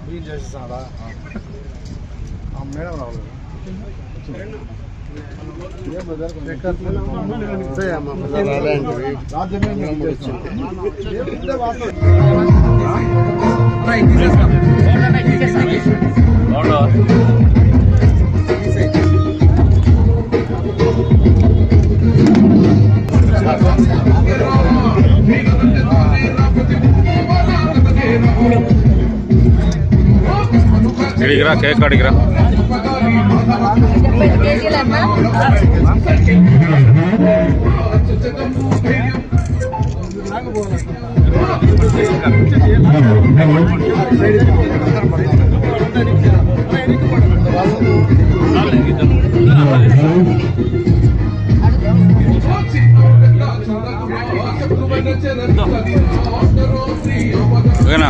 Clean చేసేసాడా madam రావాలి ఇడిగిరా cake ಹಿಡಿಗ್ರ cake ಅಡಿಗ್ರ ఓకేనా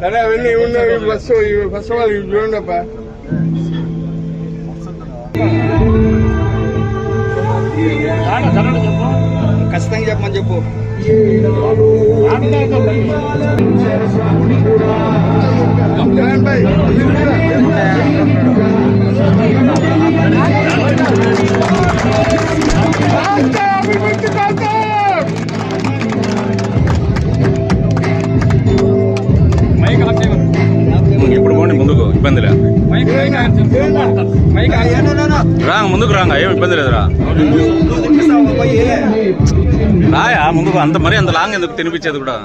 సరే అవన్నీ ఉన్నాయి ఫస్ట్ ఫస్ట్ ఆఫ్ ఆల్ చూడండి అబ్బా. ఖచ్చితంగా చెప్పమని చెప్పు. జగన్ భాయ్ ఇప్పుడు పోండి ముందుకు. ఇబ్బంది లే రా ముందుకు రాంగా. ఏం ఇబ్బంది లేదురా రాయా ముందుకు. అంత మరి అంత లాంగ్ ఎందుకు తినిపించేది కూడా?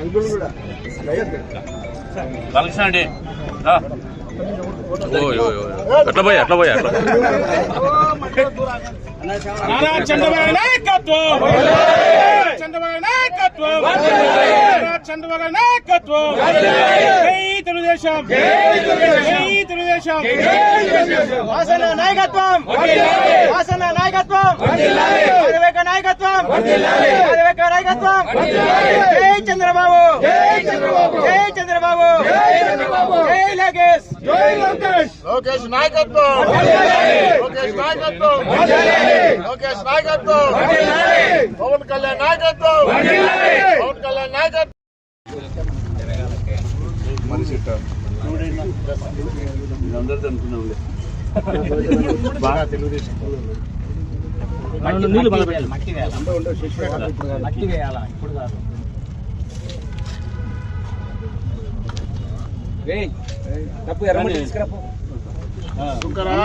అంకుల్ కూడా. అట్లా పోయా అట్లా పోయా అట్లా నారా చంద్రబాబు నాయకత్వం. చంద్రబాబు నాయకత్వం. చంద్రబాబు నాయకత్వం. జై తెలుగుదేశం. జై తెలుగుదేశం. వాసన నాయకత్వం. వాసన నాయకత్వం. అరవేక నాయకత్వం. అరవేక నాయకత్వం. జై చంద్రబాబు. జై చంద్రబాబు జై చంద్రబాబు జై చంద్రబాబు జై లోకేష్! నాయకత్వం! లోకేష్ నాయకత్వం! లోకేష్ నాయకత్వం! పవన్ కళ్యాణ్ నాయకత్వం! పవన్ కళ్యాణ్ నాయకత్వం! మనిషి బాగా తెలుగుదేశం నీళ్ళు మట్టి మట్టి వేయాలా? ఇప్పుడు కాదు. తప్పు ఎర్రమట్టి తీసుకురా పో. శుంకరా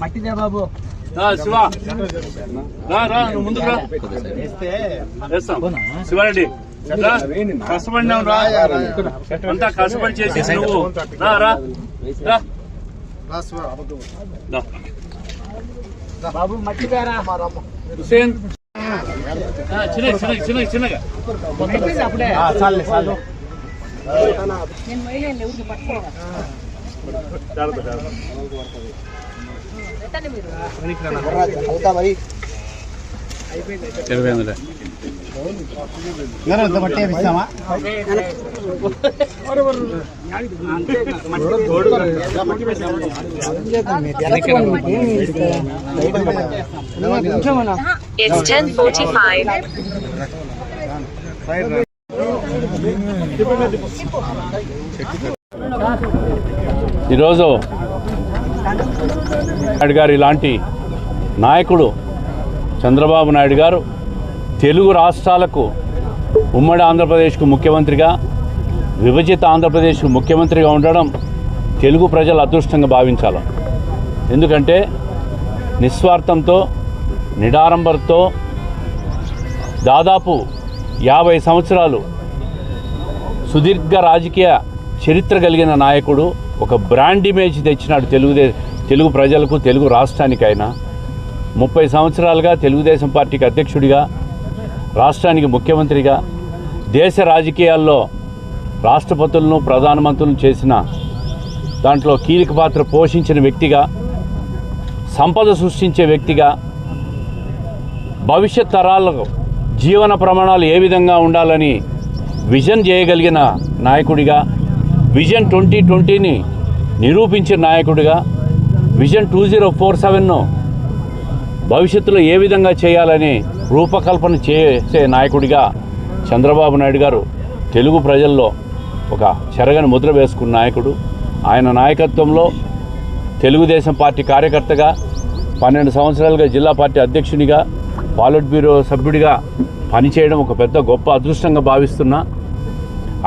మట్టి దే బాబు. శివ. రా రా నువ్వు ముందుకు రా. వేస్తాం శివారెడ్డి. రా. కష్టపడినావు రా. అంతా కష్టపడి చేసేసి నువ్వు రా రా. రా. రా. బాబు మట్టి పేరా హుసేన్ ఆ, చిన్నగా చిన్నగా చిన్నగా చిన్నగా. అప్పుడే చాలే చాలు. నేను మహిళ ఊరికి పట్టుకోవాలి పెట్టండి మీరు అవుతా మరి తెలివైందిలే It's 1045. ఈరోజు నాయుడు గారు ఇలాంటి నాయకుడు చంద్రబాబు నాయుడు గారు తెలుగు రాష్ట్రాలకు ఉమ్మడి ఆంధ్రప్రదేశ్కు ముఖ్యమంత్రిగా విభజిత ఆంధ్రప్రదేశ్కు ముఖ్యమంత్రిగా ఉండడం తెలుగు ప్రజల అదృష్టంగా భావించాలి. ఎందుకంటే నిస్వార్థంతో నిడారంబరతో దాదాపు యాభై సంవత్సరాలు సుదీర్ఘ రాజకీయ చరిత్ర కలిగిన నాయకుడు ఒక బ్రాండ్ ఇమేజ్ తెచ్చినాడు తెలుగుదే తెలుగు ప్రజలకు తెలుగు రాష్ట్రానికైనా. ముప్పై సంవత్సరాలుగా తెలుగుదేశం పార్టీకి అధ్యక్షుడిగా రాష్ట్రానికి ముఖ్యమంత్రిగా దేశ రాజకీయాల్లో రాష్ట్రపతులను ప్రధానమంత్రులను చేసిన దాంట్లో కీలక పాత్ర పోషించిన వ్యక్తిగా సంపద సృష్టించే వ్యక్తిగా భవిష్యత్ తరాలకు జీవన ప్రమాణాలు ఏ విధంగా ఉండాలని విజన్ చేయగలిగిన నాయకుడిగా విజన్ ట్వంటీ ట్వంటీని నిరూపించిన నాయకుడిగా విజన్ టూ జీరో ఫోర్ సెవెన్ను భవిష్యత్తులో ఏ విధంగా చేయాలని రూపకల్పన చేసే నాయకుడిగా చంద్రబాబు నాయుడు గారు తెలుగు ప్రజల్లో ఒక చెరగని ముద్ర వేసుకున్న నాయకుడు. ఆయన నాయకత్వంలో తెలుగుదేశం పార్టీ కార్యకర్తగా పన్నెండు సంవత్సరాలుగా జిల్లా పార్టీ అధ్యక్షునిగా పాలిట్ బ్యూరో సభ్యుడిగా పనిచేయడం ఒక పెద్ద గొప్ప అదృష్టంగా భావిస్తున్నా.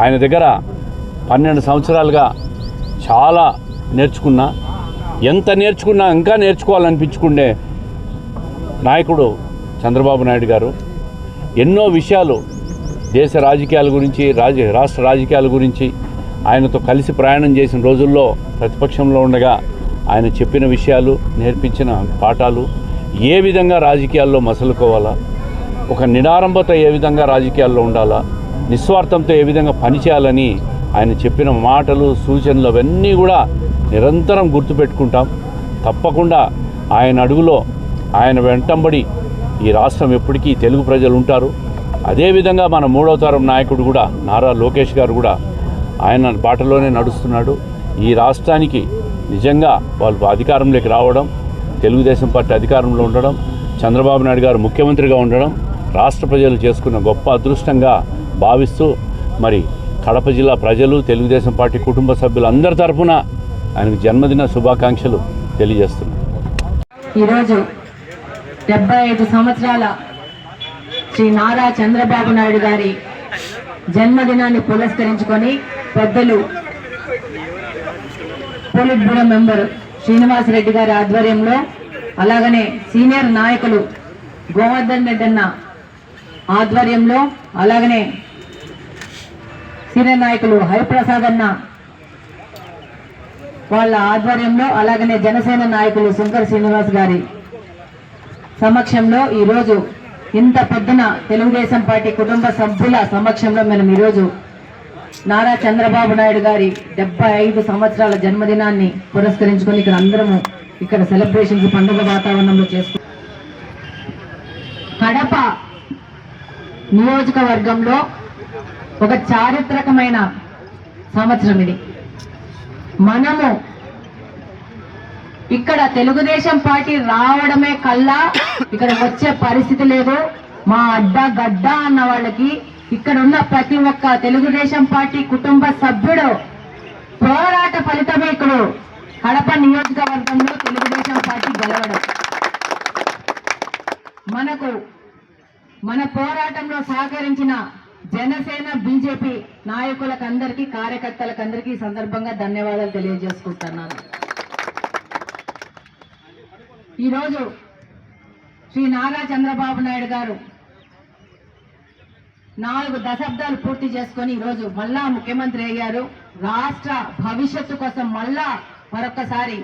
ఆయన దగ్గర పన్నెండు సంవత్సరాలుగా చాలా నేర్చుకున్నా. ఎంత నేర్చుకున్నా ఇంకా నేర్చుకోవాలనిపించుకునే నాయకుడు చంద్రబాబు నాయుడు గారు ఎన్నో విషయాలు దేశ రాజకీయాల గురించి రాజ రాష్ట్ర రాజకీయాల గురించి ఆయనతో కలిసి ప్రయాణం చేసిన రోజుల్లో ప్రతిపక్షంలో ఉండగా ఆయన చెప్పిన విషయాలు నేర్పించిన పాఠాలు ఏ విధంగా రాజకీయాల్లో మసలుకోవాలా ఒక నిడారంభత ఏ విధంగా రాజకీయాల్లో ఉండాలా నిస్వార్థంతో ఏ విధంగా పనిచేయాలని ఆయన చెప్పిన మాటలు సూచనలు అవన్నీ కూడా నిరంతరం గుర్తుపెట్టుకుంటాం. తప్పకుండా ఆయన అడుగులో ఆయన వెంటంబడి ఈ రాష్ట్రం ఎప్పటికీ తెలుగు ప్రజలు ఉంటారు. అదేవిధంగా మన మూడవ తరం నాయకుడు కూడా నారా లోకేష్ గారు కూడా ఆయన బాటలోనే నడుస్తున్నాడు. ఈ రాష్ట్రానికి నిజంగా వాళ్ళు అధికారంలోకి రావడం తెలుగుదేశం పార్టీ అధికారంలో ఉండడం చంద్రబాబు నాయుడు గారు ముఖ్యమంత్రిగా ఉండడం రాష్ట్ర ప్రజలు చేసుకున్న గొప్ప అదృష్టంగా భావిస్తూ మరి కడప జిల్లా ప్రజలు తెలుగుదేశం పార్టీ కుటుంబ సభ్యులు అందరి తరఫున ఆయనకు జన్మదిన శుభాకాంక్షలు తెలియజేస్తున్నాను ఈరోజు డెబ్బై ఐదు సంవత్సరాల శ్రీ నారా చంద్రబాబు నాయుడు గారి జన్మదినాన్ని పురస్కరించుకొని పెద్దలు పోలిట్ బ్యూరో మెంబర్ శ్రీనివాసరెడ్డి గారి ఆధ్వర్యంలో అలాగనే సీనియర్ నాయకులు గోవర్ధన్ రెడ్డి అన్న ఆధ్వర్యంలో అలాగనే సీనియర్ నాయకులు హరిప్రసాద్ అన్న వాళ్ళ ఆధ్వర్యంలో అలాగనే జనసేన నాయకులు శంకర్ శ్రీనివాస్ గారి సమక్షంలో ఈరోజు ఇంత పొద్దున తెలుగుదేశం పార్టీ కుటుంబ సభ్యుల సమక్షంలో మనం ఈరోజు నారా చంద్రబాబు నాయుడు గారి డెబ్బై ఐదు సంవత్సరాల జన్మదినాన్ని పురస్కరించుకొని ఇక్కడ అందరము ఇక్కడ సెలబ్రేషన్స్ పండుగ వాతావరణంలో చేసుకు కడప నియోజకవర్గంలో ఒక చారిత్రకమైన సంవత్సరం ఇది. మనము ఇక్కడ తెలుగుదేశం పార్టీ రావడమే కల్లా ఇక్కడ వచ్చే పరిస్థితి లేదు. మా అడ్డ గడ్డ అన్న వాళ్ళకి ఇక్కడ ఉన్న ప్రతి ఒక్క తెలుగుదేశం పార్టీ కుటుంబ సభ్యుడు పోరాట ఫలితమే ఇక్కడ కడప నియోజకవర్గంలో తెలుగుదేశం పార్టీ గెలవడం. మనకు మన పోరాటంలో సహకరించిన జనసేన బీజేపీ నాయకులకు అందరికీ కార్యకర్తలకు అందరికీ ఈ సందర్భంగా ధన్యవాదాలు తెలియజేసుకుంటున్నాను. ఈరోజు శ్రీ నారా చంద్రబాబు నాయుడు గారు నాలుగు దశాబ్దాలు పూర్తి చేసుకొని ఈరోజు మళ్ళా ముఖ్యమంత్రి అయ్యారు. రాష్ట్ర భవిష్యత్తు కోసం మళ్ళా మరొకసారి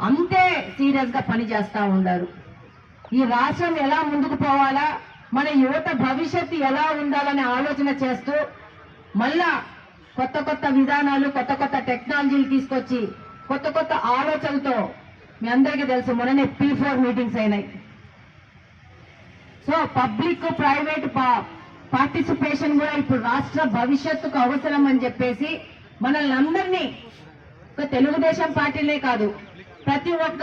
అంతే సీరియస్గా ఉండారు. ఉన్నారు ఈ రాష్ట్రం ఎలా ముందుకు పోవాలా మన యువత భవిష్యత్తు ఎలా ఉండాలనే ఆలోచన చేస్తూ మళ్ళా కొత్త కొత్త విధానాలు కొత్త కొత్త టెక్నాలజీలు తీసుకొచ్చి కొత్త కొత్త ఆలోచనలతో మీ అందరికీ తెలుసు మొన్ననే పీ ఫోర్ మీటింగ్స్ అయినాయి. సో పబ్లిక్ ప్రైవేట్ పార్టిసిపేషన్ కూడా ఇప్పుడు రాష్ట్ర భవిష్యత్తుకు అవసరం అని చెప్పేసి మనల్ని అందరినీ ఒక తెలుగుదేశం పార్టీలే కాదు ప్రతి ఒక్క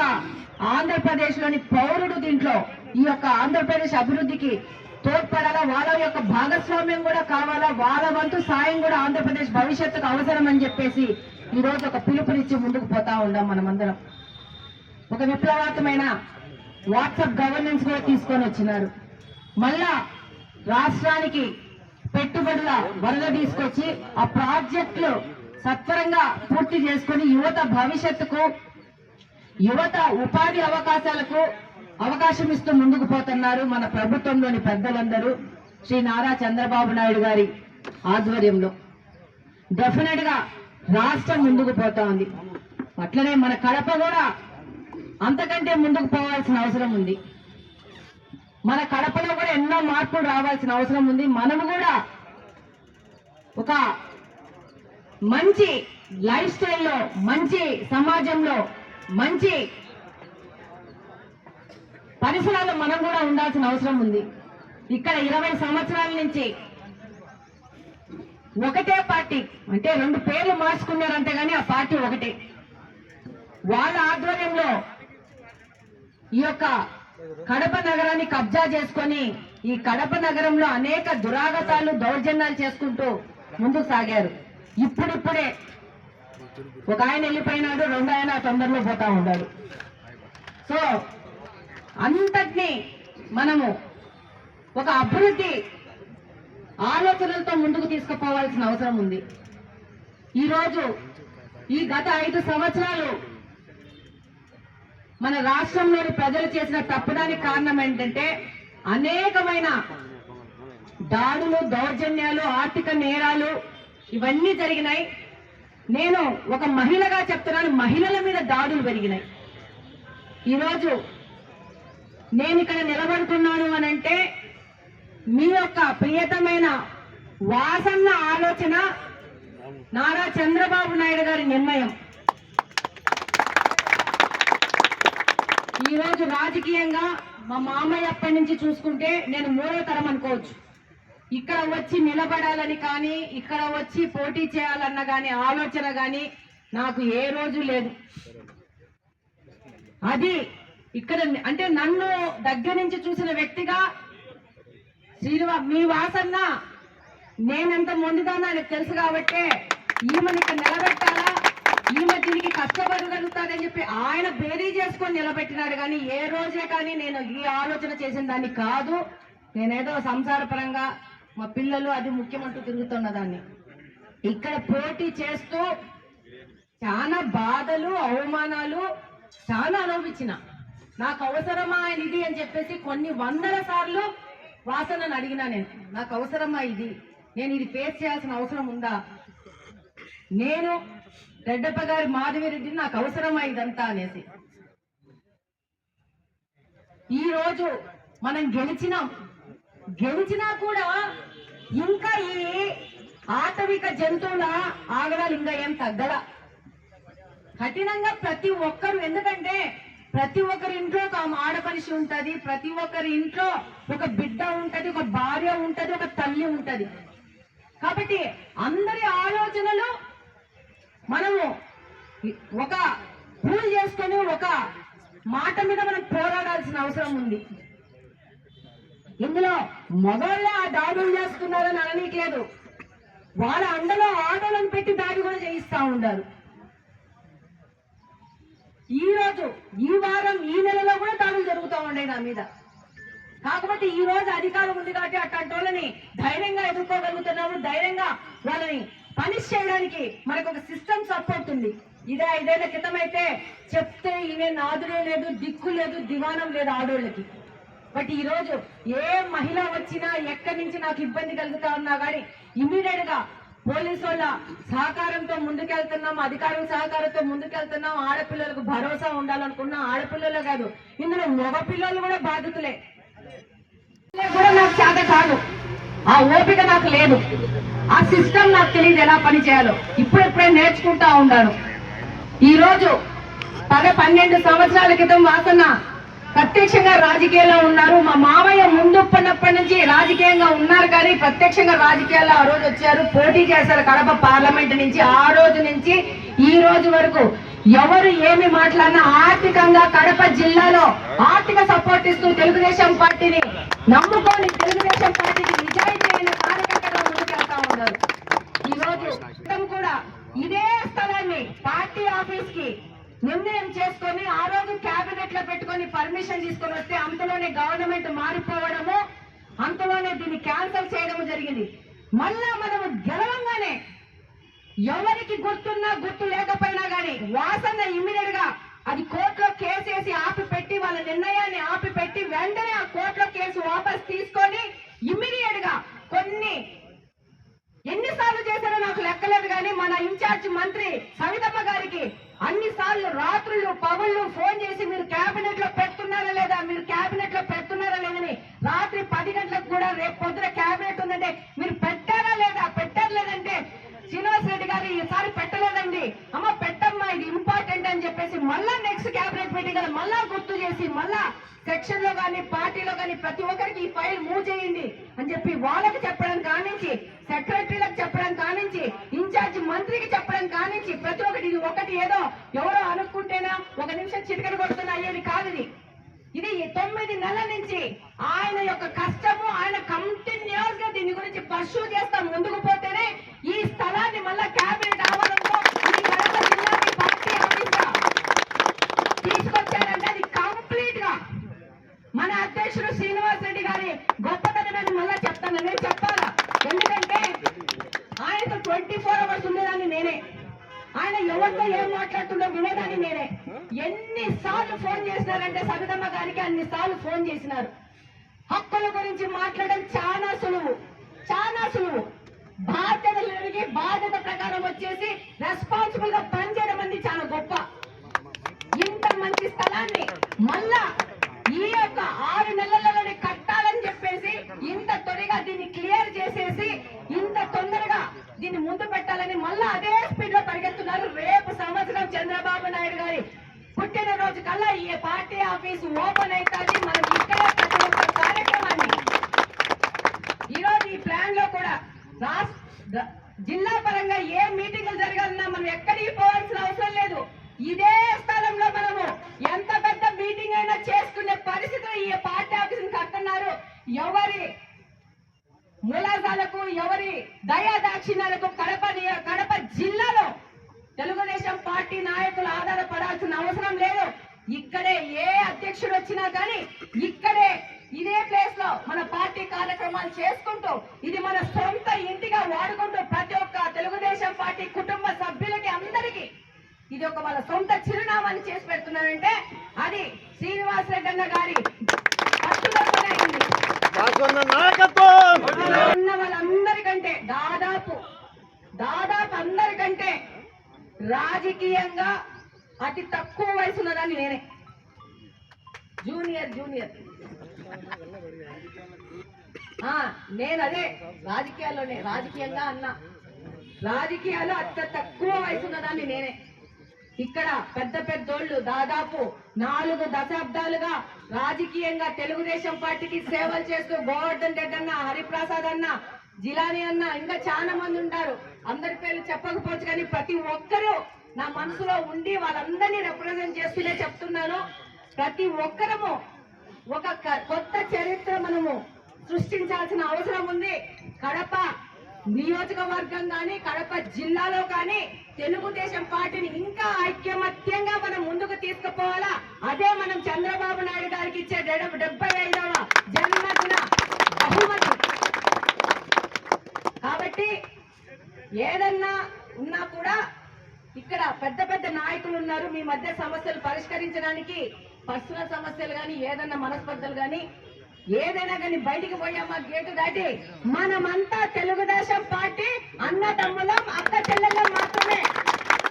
ఆంధ్రప్రదేశ్లోని పౌరుడు దీంట్లో ఈ యొక్క ఆంధ్రప్రదేశ్ అభివృద్ధికి తోడ్పడాలా వాళ్ళ యొక్క భాగస్వామ్యం కూడా కావాలా వాళ్ళ వంతు సాయం కూడా ఆంధ్రప్రదేశ్ భవిష్యత్తుకు అవసరం అని చెప్పేసి ఈ రోజు ఒక పిలుపునిచ్చి ముందుకు పోతా ఉండాం మనమందరం. ఒక విప్లవాత్మైన వాట్సాప్ గవర్నెన్స్ కూడా తీసుకొని వచ్చినారు. మళ్ళా రాష్ట్రానికి పెట్టుబడుల వరద తీసుకొచ్చి ఆ ప్రాజెక్టులు సత్వరంగా పూర్తి చేసుకుని యువత భవిష్యత్తుకు యువత ఉపాధి అవకాశాలకు అవకాశం ఇస్తూ ముందుకు పోతున్నారు మన ప్రభుత్వంలోని పెద్దలందరూ. శ్రీ నారా చంద్రబాబు నాయుడు గారి ఆధ్వర్యంలో. డెఫినెట్గా రాష్ట్రం ముందుకు పోతా ఉంది. అట్లనే మన కడప కూడా అంతకంటే ముందుకు పోవాల్సిన అవసరం ఉంది. మన కడపలో కూడా ఎన్నో మార్పులు రావాల్సిన అవసరం ఉంది. మనము కూడా ఒక మంచి లైఫ్ స్టైల్లో మంచి సమాజంలో మంచి పరిసరాలు మనం కూడా ఉండాల్సిన అవసరం ఉంది. ఇక్కడ ఇరవై సంవత్సరాల నుంచి ఒకటే పార్టీ అంటే రెండు పేర్లు మార్చుకున్నారంటే కానీ ఆ పార్టీ ఒకటే. వాళ్ళ ఆధ్వర్యంలో ఈ యొక్క కడప నగరాన్ని కబ్జా చేసుకొని ఈ కడప నగరంలో అనేక దురాగతాలు దౌర్జన్యాలు చేసుకుంటూ ముందుకు సాగారు. ఇప్పుడిప్పుడే ఒక ఆయన వెళ్ళిపోయినాడు రెండు ఆయన తొందరలో పోతా ఉన్నాడు. సో అంతటినీ మనము ఒక అభివృద్ధి ఆలోచనలతో ముందుకు తీసుకుపోవాల్సిన అవసరం ఉంది. ఈరోజు ఈ గత ఐదు సంవత్సరాలు మన రాష్ట్రంలోని ప్రజలు చేసిన తప్పడానికి కారణం ఏంటంటే అనేకమైన దాడులు దౌర్జన్యాలు ఆర్థిక నేరాలు ఇవన్నీ జరిగినాయి. నేను ఒక మహిళగా చెప్తున్నాను మహిళల మీద దాడులు పెరిగినాయి. ఈరోజు నేను ఇక్కడ నిలబడుతున్నాను అని అంటే మీ యొక్క ప్రియతమైన వాసన్న ఆలోచన నారా చంద్రబాబు నాయుడు గారి నిర్ణయం. ఈ రోజు రాజకీయంగా మా మామయ్య అప్పటి నుంచి చూసుకుంటే నేను మూడో తరం అనుకోవచ్చు. ఇక్కడ వచ్చి నిలబడాలని కానీ ఇక్కడ వచ్చి పోటీ చేయాలన్న కానీ ఆలోచన కానీ నాకు ఏ రోజు లేదు. అది ఇక్కడ అంటే నన్ను దగ్గర నుంచి చూసిన వ్యక్తిగా శ్రీనివా మీ వాసన్న నేనెంత మొండిదానో నాకు తెలుసు కాబట్టే ఈమెను ఇక్కడ నిలబెట్టాలా? ఈమె దీనికి కష్టపడగలుగుతాడని చెప్పి ఆయన బేరీ చేసుకొని నిలబెట్టినాడు కానీ ఏ రోజే కానీ నేను ఈ ఆలోచన చేసిన దాన్ని కాదు. నేనేదో సంసారపరంగా మా పిల్లలు అది ముఖ్యమంటూ తిరుగుతున్న దాన్ని. ఇక్కడ పోటీ చేస్తూ చాలా బాధలు అవమానాలు చాలా అనుభవించిన. నాకు అవసరమా ఆయన ఇది అని చెప్పేసి కొన్ని వందల సార్లు వాసనను అడిగినా నేను. నాకు అవసరమా ఇది? నేను ఇది ఫేస్ చేయాల్సిన అవసరం ఉందా? నేను రెడ్డప్ప గారి మాధవిరెడ్డిని నాకు అవసరమా ఇదంతా అనేసి. ఈ రోజు మనం గెలిచినాం. గెలిచినా కూడా ఇంకా ఈ ఆటవిక జంతువుల ఆగడాలు ఇంకా ఏం తగ్గల. కఠినంగా ప్రతి ఒక్కరు ఎందుకంటే ప్రతి ఒక్కరి ఇంట్లో ఒక ఆడపనిషి ఉంటది ప్రతి ఒక్కరి ఇంట్లో ఒక బిడ్డ ఉంటది ఒక భార్య ఉంటది ఒక తల్లి ఉంటది. కాబట్టి అందరి ఆలోచనలు మనము ఒక పూజ చేసుకొని ఒక మాట మీద మనం పోరాడాల్సిన అవసరం ఉంది. ఇందులో మగవాళ్ళే ఆ దాడులు చేస్తున్నారని అననీయట్లేదు వాళ్ళ అండలో ఆటోలను పెట్టి దాడి కూడా చేయిస్తా ఉండారు. ఈ రోజు ఈ వారం ఈ నెలలో కూడా దాడులు జరుగుతూ ఉన్నాయి నా మీద. కాకపోతే ఈ రోజు అధికారం ఉంది కాబట్టి అట్లాంటి వాళ్ళని ధైర్యంగా ఎదుర్కోగలుగుతున్నాము. ధైర్యంగా వాళ్ళని పనిష్ చేయడానికి మనకు ఒక సిస్టమ్ సపోర్ట్ ఉంది. ఇదే ఐదేళ్ళ క్రితం అయితే చెప్తే ఈయన నాదుడే లేదు దిక్కు లేదు దివానం లేదు ఆడోళ్ళకి. బట్ ఈ రోజు ఏ మహిళ వచ్చినా ఎక్కడి నుంచి నాకు ఇబ్బంది కలుగుతా ఉన్నా కానీ ఇమీడియట్గా పోలీసు వాళ్ళ సహకారంతో ముందుకెళ్తున్నాం అధికారుల సహకారంతో ముందుకెళ్తున్నాం ఆడపిల్లలకు భరోసా ఉండాలనుకున్నా ఆడపిల్లలే కాదు ఇందులో మగ పిల్లలు కూడా బాధితులే. కూడా నాకు చేత కాదు. ఆ ఓపిక నాకు లేదు. ఆ సిస్టమ్ నాకు తెలియదు ఎలా పని చేయాలో. ఇప్పుడెప్పుడే నేర్చుకుంటా ఉన్నాను ఈరోజు పద పన్నెండు సంవత్సరాల క్రితం వాసన ప్రత్యక్షంగా రాజకీయాల్లో ఉన్నారు. మా మామయ్య ముందు నుంచి రాజకీయంగా ఉన్నారు కానీ ప్రత్యక్షంగా రాజకీయాల్లో ఆ రోజు వచ్చారు. పోటీ చేశారు కడప పార్లమెంట్ నుంచి. ఆ రోజు నుంచి ఈ రోజు వరకు ఎవరు ఏమి మాట్లాడినా ఆర్థికంగా కడప జిల్లాలో ఆర్థిక సపోర్ట్ ఇస్తూ తెలుగుదేశం పార్టీని నమ్ముకొని తెలుగుదేశం పార్టీని నిజాయితీ అయిన కార్యకర్తగా ముందుకెళ్తా ఉన్నారు ఈ రోజు మొత్తం కూడా ఇదే స్థలాన్ని పార్టీ ఆఫీస్కి నిర్ణయం చేసుకొని ఆ రోజు కేబినెట్లో పెట్టుకొని పర్మిషన్ తీసుకొని వస్తే అంతలోనే గవర్నమెంట్ మారిపోవడము అంతలోనే దీన్ని క్యాన్సిల్ చేయడము జరిగింది. మళ్ళా మనము గెలవంగానే ఎవరికి గుర్తున్నా గుర్తు లేకపోయినా కానీ వాసన ఇమ్మీడియట్గా అది కోర్టులో కేసేసి ఆపి పెట్టి వాళ్ళ నిర్ణయాన్ని ఆపి పెట్టి వెంటనే ఆ కోర్టులో కేసు వాపస్ తీసుకొని ఇమ్మీడియట్గా కొన్ని ఎన్నిసార్లు చేశారో నాకు లెక్కలేదు కానీ మన ఇన్ఛార్జ్ మంత్రి సవితమ్మ గారికి అన్ని సార్లు రాత్రులు పగుళ్ళు ఫోన్ చేసి మీరు కేబినెట్లో పెడుతున్నారా లేదా మీరు కేబినెట్లో పెడుతున్నారా లేదని రాత్రి పది గంటలకు కూడా రేపు పొద్దున కేబినెట్ ఉందంటే మీరు పెట్టారా లేదా పెట్టారు లేదంటే శ్రీనివాస్ రెడ్డి గారు ఈసారి పెట్టలేదండి అమ్మ పెట్టమ్మా ఇది ఇంపార్టెంట్ అని చెప్పేసి మళ్ళా నెక్స్ట్ క్యాబినెట్ మీటింగ్లో మళ్ళా గుర్తు చేసి మళ్ళా సెక్షన్లో కానీ పార్టీలో కానీ ప్రతి ఒక్కరికి ఈ ఫైల్ మూవ్ చేయండి అని చెప్పి వాళ్ళకి చెప్పడం కానించి సెక్రటరీలకు చెప్పడం కానించి ఇన్ఛార్జ్ మంత్రికి చెప్పడం కానించి ప్రతి ఒక్కటి ఇది ఒకటి ఏదో ఎవరో అనుకుంటేనా ఒక నిమిషం చిటికలు కొడుతున్న అయ్యేది కాదు ఇది. ఇది తొమ్మిది నెలల నుంచి ఆయన యొక్క కష్టము ఆయన కంటిన్యూస్గా దీని గురించి పర్సూ చేస్తా ముందుకు పోతేనే ఈ స్థలాన్ని మళ్ళా క్యాబినెట్ కావాలంటే చేసినారంటే గారికి అన్ని సార్లు ఫోన్ చేసినారు. హక్కుల గురించి మాట్లాడడం చాలా సులువు చాలా సులువు. బాధ్యతలు లేనికి బాధ్యత ప్రకారం వచ్చేసి రెస్పాన్సిబుల్గా పనిచేయడం అనేది చాలా గొప్ప. ఇంత మంచి స్థలాన్ని మళ్ళా ఈ యొక్క ఆరు నెలలలోనే కట్టాలని చెప్పేసి ఇంత త్వరగా దీన్ని క్లియర్ చేసేసి ఇంత తొందరగా దీన్ని ముందు పెట్టాలని మళ్ళా అదే స్పీడ్లో పరిగెత్తున్నారు రేపు సంవత్సరం చంద్రబాబు నాయుడు గారి పుట్టినరోజు కల్లా ఈ పార్టీ ఆఫీస్ ఓపెన్ అవుతుంది. మనం ఇక్కడే ప్రతి ఒక్క కార్యక్రమాన్ని ఈ రోజు ఈ ప్లాన్లో కూడా రాష్ట్ర జిల్లా పరంగా ఏ మీటింగులు జరగాలన్నా మనం ఎక్కడికి పోవాల్సిన అవసరం లేదు. ఇదే స్థలంలో మనము ఎంత పెద్ద మీటింగ్ అయినా చేసుకునే పరిస్థితులు ఈ పార్టీ ఆఫీస్ కడుతున్నారు. ఎవరి ములాజాలకు ఎవరి దయా దాక్షిణ్యాలకు కడప కడప జిల్లాలో తెలుగుదేశం పార్టీ నాయకులు ఆధారపడాల్సిన అవసరం లేదు. ఇక్కడే ఏ అధ్యక్షుడు వచ్చినా కానీ ఇక్కడే ఇదే ప్లేస్లో మన పార్టీ కార్యక్రమాలు చేసుకుంటూ ఇది మన సొంత ఇంటిగా వాడుకుంటూ ప్రతి ఒక్క తెలుగుదేశం పార్టీ కుటుంబ సభ్యులకి అందరికీ ఇది ఒక వాళ్ళ సొంత చిరునామాని చేసి పెడుతున్నారంటే అది శ్రీనివాస్ రెడ్డి అన్న గారి పట్టుదలతోనే అయింది ఉన్న వాళ్ళందరికంటే దాదాపు దాదాపు అందరికంటే రాజకీయంగా అతి తక్కువ వయసు ఉన్నదాన్ని నేనే. Junior junior. ఆ, నేను అదే రాజకీయాల్లోనే రాజకీయంగా అన్నా. రాజకీయాల్లో అత్య తక్కువ వయసు ఉన్నదాన్ని నేనే. ఇక్కడ పెద్ద పెద్దోళ్ళు దాదాపు నాలుగు దశాబ్దాలుగా రాజకీయంగా తెలుగుదేశం పార్టీకి సేవలు చేస్తూ గోవర్ధన్ రెడ్డి అన్న హరిప్రసాద్ అన్న జిలాని అన్న ఇంకా చాలా మంది ఉంటారు. అందరి పేర్లు చెప్పకపోవచ్చు కానీ ప్రతి ఒక్కరూ నా మనసులో ఉండి వాళ్ళందరినీ రిప్రజెంట్ చేస్తూనే చెప్తున్నాను. ప్రతి ఒక్కరము ఒక క- కొత్త చరిత్ర మనము సృష్టించాల్సిన అవసరం ఉంది. కడప నియోజకవర్గం కానీ కడప జిల్లాలో కానీ తెలుగుదేశం పార్టీని ఇంకా ఐక్యమత్యంగా మనం ముందుకు తీసుకుపోవాలా? అదే మనం చంద్రబాబు నాయుడు గారికి ఇచ్చే డెబ్బై ఐదవ జన్మదిన బహుమతి. కాబట్టి ఏదన్నా ఉన్నా కూడా ఇక్కడ పెద్ద పెద్ద నాయకులు ఉన్నారు. మీ మధ్య సమస్యలు పరిష్కరించడానికి పర్సనల్ సమస్యలు కానీ ఏదన్నా మనస్పర్ధలు కానీ ఏదైనా కానీ బయటికి పోయామా గేటు దాటి. మనమంతా తెలుగుదేశం పార్టీ అన్న తమ్ములం అక్క చెల్లెళ్ళం మాత్రమే.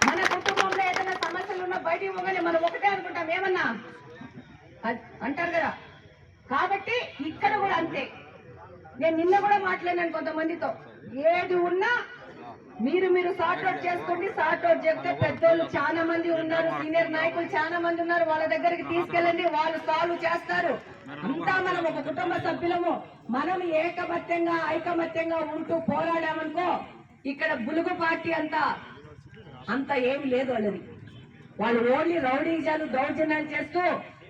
మన కుటుంబంలో ఏదైనా సమస్యలు ఉన్నా బయటికి పోగానే మనం ఒకటే అనుకుంటాం. ఏమన్నా? అంటారు కదా. కాబట్టి ఇక్కడ కూడా అంతే. నేను నిన్న కూడా మాట్లాడినాను కొంతమందితో. ఏది ఉన్నా మీరు మీరు సార్ట్ అవుట్ చేసుకోండి సార్ట్ అవుట్ చెప్తే పెద్దోళ్ళు చాలా మంది ఉన్నారు సీనియర్ నాయకులు చాలా మంది ఉన్నారు వాళ్ళ దగ్గరికి తీసుకెళ్ళండి వాళ్ళు సాల్వ్ చేస్తారు. అంతా మనం ఒక కుటుంబ సభ్యులము మనం ఏకమత్యంగా ఐకమత్యంగా ఉంటూ పోరాడామనుకో ఇక్కడ బులుగు పార్టీ అంతా అంత ఏమి లేదు వాళ్ళది. వాళ్ళు ఓన్లీ రౌడీజాలు దౌర్జన్యాలు చేస్తూ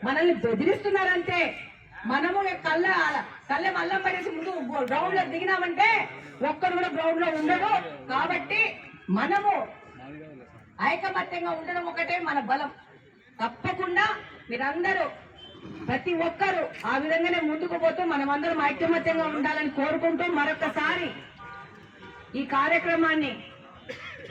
మనల్ని బెదిరిస్తున్నారంటే మనము కళ్ళ కళ్ళ మల్లం పడేసి ముందు గ్రౌండ్లో దిగినామంటే ఒక్కడు కూడా గ్రౌండ్లో ఉండడు. కాబట్టి మనము ఐకమత్యంగా ఉండడం ఒకటే మన బలం. తప్పకుండా మీరందరూ ప్రతి ఒక్కరూ ఆ విధంగానే ముందుకు పోతూ మనమందరం ఐకమత్యంగా ఉండాలని కోరుకుంటూ మరొకసారి ఈ కార్యక్రమాన్ని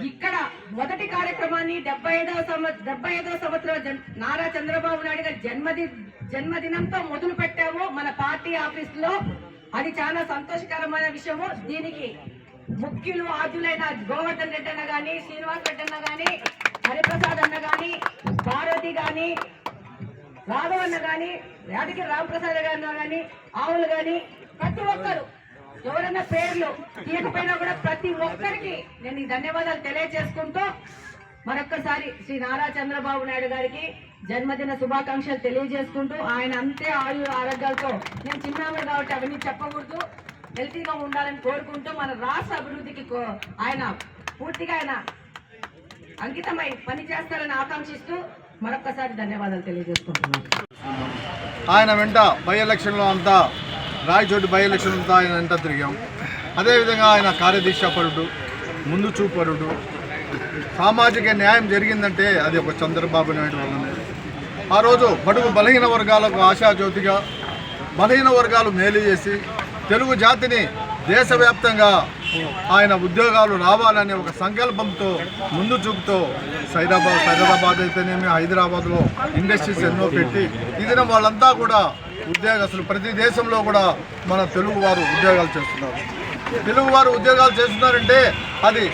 ఇక్కడ మొదటి కార్యక్రమాన్ని డెబ్బై ఐదవ సంవత్సరం డెబ్బై ఐదవ సంవత్సరం జన్- నారా చంద్రబాబు నాయుడు గారి జన్మది జన్మదినంతో మొదలు పెట్టాము. మన పార్టీ ఆఫీస్లో అది చాలా సంతోషకరమైన విషయము. దీనికి ముఖ్యులు ఆద్యులైన గోవర్ధన్ రెడ్డి అన్న గాని శ్రీనివాస్ రెడ్డి అన్న గాని హరిప్రసాద్ అన్న గాని పార్వతి గాని రాఘవ్ అన్న గాని యాదగిరి రామప్రసాద్ గారు గాని ఆవులు గాని ప్రతి ఒక్కరు ఎవరైనా పేర్లు తీయకపోయినా కూడా ప్రతి ఒక్కరికి నేను ఈ ధన్యవాదాలు తెలియజేసుకుంటూ మరొక్కసారి శ్రీ నారా చంద్రబాబు నాయుడు గారికి జన్మదిన శుభాకాంక్షలు తెలియజేసుకుంటూ ఆయన అంతే ఆయు ఆరోగ్యాలతో నేను చిన్నాడు కాబట్టి అవన్నీ చెప్పకూడదు. హెల్తీగా ఉండాలని కోరుకుంటూ మన రాష్ట్ర అభివృద్ధికి ఆయన పూర్తిగా ఆయన అంకితమై పని చేస్తారని ఆకాంక్షిస్తూ మరొక్కసారి ధన్యవాదాలు తెలియజేసుకుంటున్నాను. ఆయన వెంట బై ఎలక్షన్లో అంతా రాయచోటి బై ఎలక్షన్ ఆయన వెంట తిరిగాం. అదేవిధంగా ఆయన కార్యదీక్షపరుడు ముందు చూపరుడు. సామాజిక న్యాయం జరిగిందంటే అది ఒక చంద్రబాబు నాయుడు వల్లనే. ఆ రోజు బడుగు బలహీన వర్గాలకు ఆశాజ్యోతిగా బలహీన వర్గాలు మేలు చేసి తెలుగు జాతిని దేశవ్యాప్తంగా ఆయన ఉద్యోగాలు రావాలనే ఒక సంకల్పంతో ముందు చూపుతో సైదాబాద్ సైదాబాద్ అయితేనేమి హైదరాబాద్లో ఇండస్ట్రీస్ ఎన్నో పెట్టి ఇది వాళ్ళంతా కూడా ఉద్యోగస్తులు ప్రతి దేశంలో కూడా మన తెలుగు వారు ఉద్యోగాలు చేస్తున్నారు. తెలుగు వారు ఉద్యోగాలు చేస్తున్నారంటే అది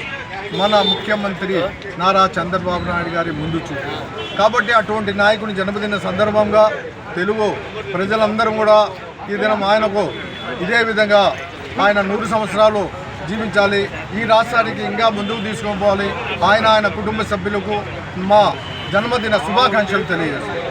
మన ముఖ్యమంత్రి నారా చంద్రబాబు నాయుడు గారి ముందు చూపు. కాబట్టి అటువంటి నాయకుని జన్మదిన సందర్భంగా తెలుగు ప్రజలందరం కూడా ఈ దినం ఆయనకు ఇదే విధంగా ఆయన నూరు సంవత్సరాలు జీవించాలి. ఈ రాష్ట్రానికి ఇంకా ముందుకు తీసుకొని పోవాలి ఆయన ఆయన కుటుంబ సభ్యులకు మా జన్మదిన శుభాకాంక్షలు తెలియజేస్తాం